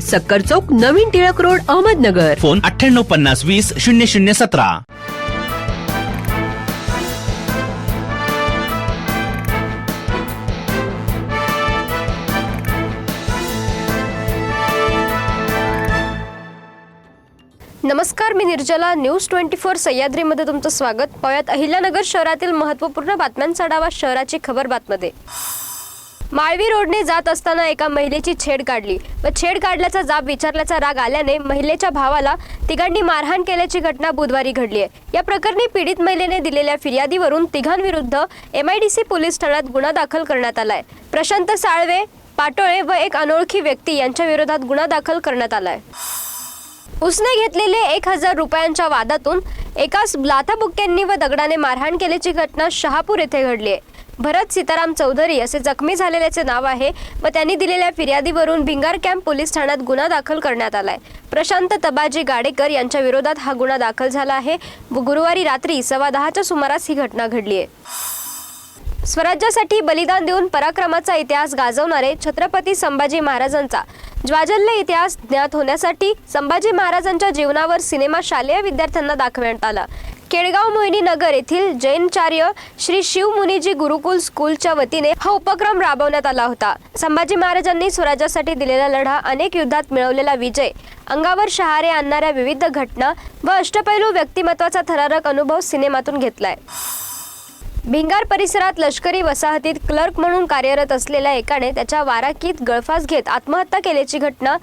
सक्कर चौक नवीन Tilak road Ahmednagar. Phone अठ्ठ्याण्णव पन्नास वीस शून्य शून्य सतरा. नमस्कार मी निर्जला. न्यूज ट्वेंटी फोर सह्याद्रीमध्ये तुमचं स्वागत. पाहूयात अहिल्यानगर शहरातील महत्त्वपूर्ण बातम्यांचा आढावा शहराची खबर बातमध्ये. माळवी रोडने जात असताना एका महिलेची छेड काढली. व छेड काढल्याचा जाब विचारल्याचा राग आल्याने महिलेच्या भावाला तिघांनी मारहाण केल्याची घटना बुधवारी घडली आहे. या प्रकरणी पीडित महिलेने दिलेल्या फिर्यादीवरून तिघांविरुद्ध एमआयडीसी पोलीस ठाण्यात गुन्हा दाखल करण्यात आलाय. प्रशांत साळवे पाटोळे व एक अनोळखी व्यक्ती यांच्या विरोधात गुन्हा दाखल करण्यात आलाय. उसने घेतलेले एक हजार रुपयांच्या वादातून एकाच लाथाबुक्क्यांनी व दगडाने मारहाण केल्याची घटना शहापूर येथे घडली आहे. भरत सीताराम चौधरी असे जखमी झालेल्याचे नाव आहे. व त्यांनी दिलेल्या फिर्यादीवरून भिंगार कॅम्प पोलीस ठाण्यात गुन्हा दाखल करण्यात आलाय. प्रशांत तबाजी गाडेकर यांच्या विरोधात हा गुन्हा दाखल झाला आहे. व गुरुवारी रात्री सव्वा दहाच्या सुमारास ही घटना घडली आहे स्वराज्यासाठी बलिदान देऊन पराक्रमाचा इतिहास गाजवणारे छत्रपती संभाजी महाराजांचा ज्वाजल्य इतिहास ज्ञात होण्यासाठी संभाजी महाराजांच्या जीवनावर सिनेमा शालेय विद्यार्थ्यांना दाखवण्यात आला. केळगाव मोहिनी नगर येथील जैनचार्य श्री शिवमुनीजी गुरुकुल स्कूलच्या वतीने हा उपक्रम राबवण्यात आला होता. संभाजी महाराजांनी स्वराज्यासाठी दिलेला लढा अनेक युद्धात मिळवलेला विजय अंगावर शहारे आणणाऱ्या विविध घटना व अष्टपैलू व्यक्तिमत्वाचा थरारक अनुभव सिनेमातून घेतलाय. भिंगार परिसरात लष्करी वसाहतीत क्लर्क म्हणून कार्यरत असलेल्या एकाने त्याच्या वाराकीत गळफास घेत आत्महत्या केल्याची घटना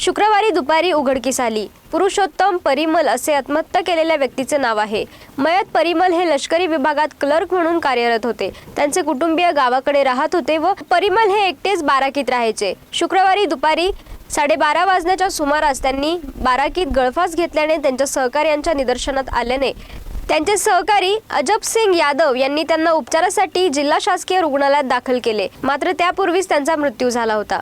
शुक्रवारी दुपारी उघडकीस आली. पुरुषोत्तम परिमल असे आत्महत्या केलेल्या व्यक्तीचे नाव आहे. मयत परिमल हे लष्करी विभागात क्लर्क म्हणून कार्यरत होते. त्यांचे कुटुंबीय गावाकडे राहत होते व परिमल हे एकटेच बाराकीत राहायचे. शुक्रवारी दुपारी साडेबारा वाजण्याच्या सुमारास त्यांनी बाराकीत गळफास घेतल्याने त्यांच्या सहकार्यांच्या निदर्शनात आल्याने त्यांचे सहकारी अजब सिंग यादव यांनी त्यांना उपचारासाठी जिल्हा शासकीय रुग्णालयात दाखल केले. मात्र त्यापूर्वीच त्यांचा मृत्यू झाला होता.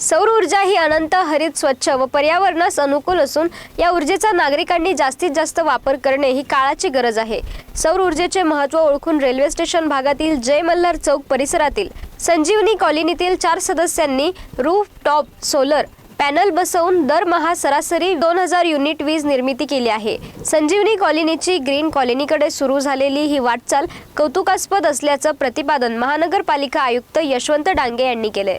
सौर ऊर्जा ही अनंत हरित स्वच्छ व पर्यावरणास अनुकूल असून या ऊर्जेचा नागरिकांनी जास्तीत जास्त वापर करणे ही काळाची गरज आहे. सौर ऊर्जेचे महत्त्व ओळखून रेल्वे स्टेशन भागातील जय मल्हार चौक परिसरातील संजीवनी कॉलनीतील चार सदस्यांनी रूफ टॉप सोलर पॅनल बसवून दरमहा सरासरी दोन हजार युनिट वीज निर्मिती केली आहे. संजीवनी कॉलनीची ग्रीन कॉलनीकडे सुरू झालेली ही वाटचाल कौतुकास्पद असल्याचं प्रतिपादन महानगरपालिका आयुक्त यशवंत डांगे यांनी केले